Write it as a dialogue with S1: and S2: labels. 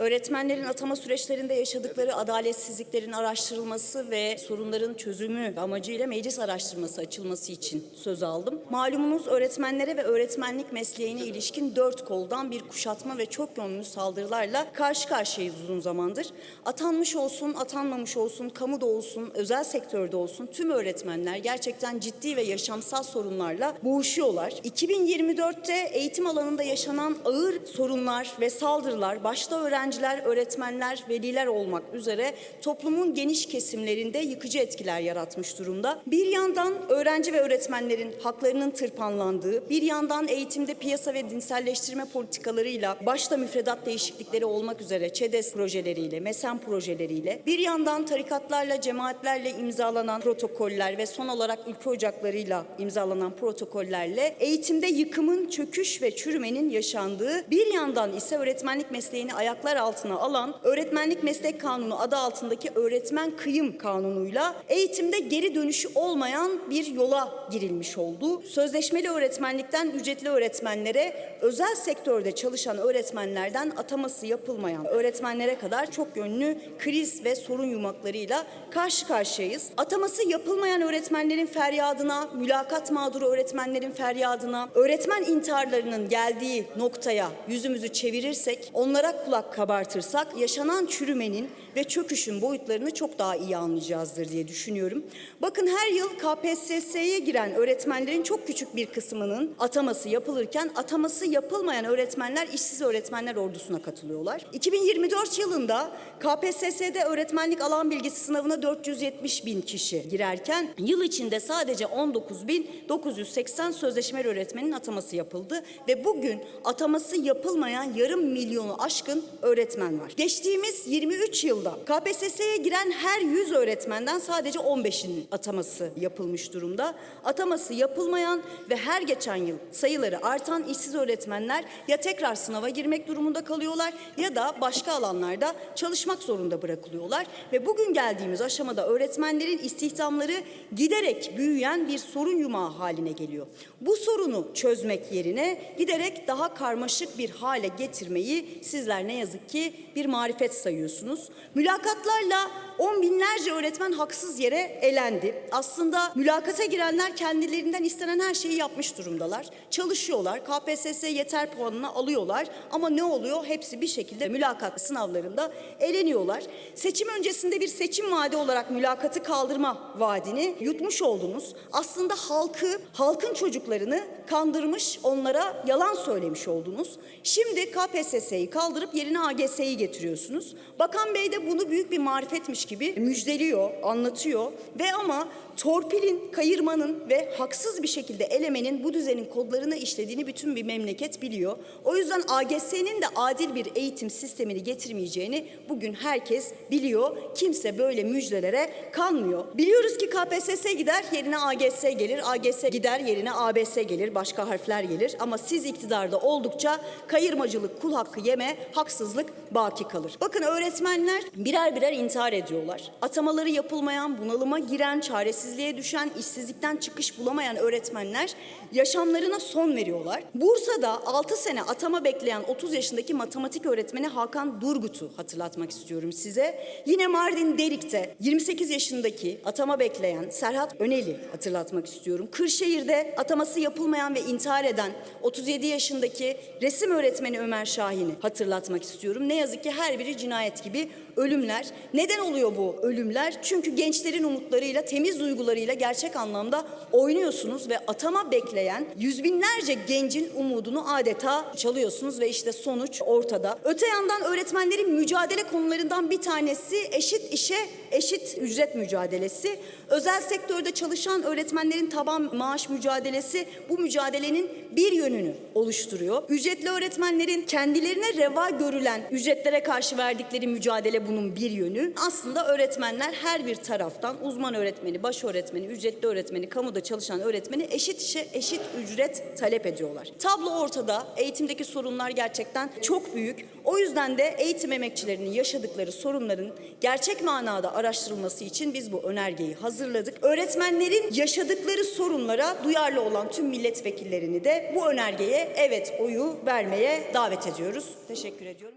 S1: Öğretmenlerin atama süreçlerinde yaşadıkları adaletsizliklerin araştırılması ve sorunların çözümü amacıyla meclis araştırması açılması için söz aldım. Malumunuz öğretmenlere ve öğretmenlik mesleğine ilişkin dört koldan bir kuşatma ve çok yönlü saldırılarla karşı karşıyayız uzun zamandır. Atanmış olsun, atanmamış olsun, kamuda olsun, özel sektörde olsun tüm öğretmenler gerçekten ciddi ve yaşamsal sorunlarla boğuşuyorlar. 2024'te eğitim alanında yaşanan ağır sorunlar ve saldırılar başta öğrenciler, öğretmenler, veliler olmak üzere toplumun geniş kesimlerinde yıkıcı etkiler yaratmış durumda. Bir yandan öğrenci ve öğretmenlerin haklarının tırpanlandığı, bir yandan eğitimde piyasa ve dinselleştirme politikalarıyla başta müfredat değişiklikleri olmak üzere ÇEDES projeleriyle, MESEN projeleriyle, bir yandan tarikatlarla, cemaatlerle imzalanan protokoller ve son olarak ülke ocaklarıyla imzalanan protokollerle eğitimde yıkımın, çöküş ve çürümenin yaşandığı, bir yandan ise öğretmenlik mesleğini ayaklar altına alan Öğretmenlik Meslek Kanunu adı altındaki öğretmen kıyım kanunuyla eğitimde geri dönüşü olmayan bir yola girilmiş oldu. Sözleşmeli öğretmenlikten ücretli öğretmenlere, özel sektörde çalışan öğretmenlerden ataması yapılmayan öğretmenlere kadar çok yönlü kriz ve sorun yumaklarıyla karşı karşıyayız. Ataması yapılmayan öğretmenlerin feryadına, mülakat mağduru öğretmenlerin feryadına, öğretmen intiharlarının geldiği noktaya yüzümüzü çevirirsek, onlara kulak kabartırsak yaşanan çürümenin ve çöküşün boyutlarını çok daha iyi anlayacağızdır diye düşünüyorum. Bakın her yıl KPSS'ye giren öğretmenlerin çok küçük bir kısmının ataması yapılırken ataması yapılmayan öğretmenler işsiz öğretmenler ordusuna katılıyorlar. 2024 yılında KPSS'de öğretmenlik alan bilgisi sınavına 470 bin kişi girerken yıl içinde sadece 19 bin 980 sözleşmeli öğretmenin ataması yapıldı ve bugün ataması yapılmayan yarım milyonu aşkın öğretmen var. Geçtiğimiz 23 yılda KPSS'ye giren her 100 öğretmenden sadece 15'inin ataması yapılmış durumda. Ataması yapılmayan ve her geçen yıl sayıları artan işsiz öğretmenler ya tekrar sınava girmek durumunda kalıyorlar ya da başka alanlarda çalışmak zorunda bırakılıyorlar ve bugün geldiğimiz aşamada öğretmenlerin istihdamları giderek büyüyen bir sorun yumağı haline geliyor. Bu sorunu çözmek yerine giderek daha karmaşık bir hale getirmeyi sizler ne yazık ki bir marifet sayıyorsunuz. Mülakatlarla on binlerce öğretmen haksız yere elendi. Aslında mülakata girenler kendilerinden istenen her şeyi yapmış durumdalar. Çalışıyorlar, KPSS yeter puanını alıyorlar ama ne oluyor? Hepsi bir şekilde mülakat sınavlarında eleniyorlar. Seçim öncesinde bir seçim vaadi olarak mülakatı kaldırma vaadini yutmuş oldunuz. Aslında halkı, halkın çocuklarını kandırmış, onlara yalan söylemiş oldunuz. Şimdi KPSS'yi kaldırıp yerine AGS'yi getiriyorsunuz. Bakan Bey de bunu büyük bir marifetmiş gibi müjdeliyor, anlatıyor ve ama torpilin, kayırmanın ve haksız bir şekilde elemenin bu düzenin kodlarına işlediğini bütün bir memleket biliyor. O yüzden AGS'nin de adil bir eğitim sistemini getirmeyeceğini bugün herkes biliyor. Kimse böyle müjdelere kanmıyor. Biliyoruz ki KPSS gider yerine AGS gelir, AGS gider yerine ABS gelir, başka harfler gelir. Ama siz iktidarda oldukça kayırmacılık, kul hakkı yeme, haksızlık baki kalır. Bakın öğretmenler birer birer intihar ediyorlar. Atamaları yapılmayan, bunalıma giren, çaresizliğe düşen, işsizlikten çıkış bulamayan öğretmenler yaşamlarına son veriyorlar. Bursa'da 6 sene atama bekleyen 30 yaşındaki matematik öğretmeni Hakan Durgut'u hatırlatmak istiyorum size. Yine Mardin Derik'te 28 yaşındaki atama bekleyen Serhat Öneli hatırlatmak istiyorum. Kırşehir'de ataması yapılmayan ve intihar eden 37 yaşındaki resim öğretmeni Ömer Şahin'i hatırlatmak istiyorum. Ne yazık ki her biri cinayet gibi ölümler. Neden oluyor bu ölümler? Çünkü gençlerin umutlarıyla, temiz duygularıyla gerçek anlamda oynuyorsunuz ve atama bekleyen yüz binlerce gencin umudunu adeta çalıyorsunuz ve işte sonuç ortada. Öte yandan öğretmenlerin mücadele konularından bir tanesi eşit işe eşit ücret mücadelesi. Özel sektörde çalışan öğretmenlerin taban maaş mücadelesi bu mücadelenin bir yönünü oluşturuyor. Ücretli öğretmenlerin kendilerine reva görülen ücretlere karşı verdikleri mücadele bunun bir yönü. Aslında öğretmenler her bir taraftan uzman öğretmeni, baş öğretmeni, ücretli öğretmeni, kamuda çalışan öğretmeni eşit işe eşit ücret talep ediyorlar. Tablo ortada. Eğitimdeki sorunlar gerçekten çok büyük. O yüzden de eğitim emekçilerinin yaşadıkları sorunların gerçek manada araştırılması için biz bu önergeyi hazırladık. Öğretmenlerin yaşadıkları sorunlara duyarlı olan tüm milletvekillerini de bu önergeye evet oyu vermeye davet ediyoruz. Teşekkür ediyorum.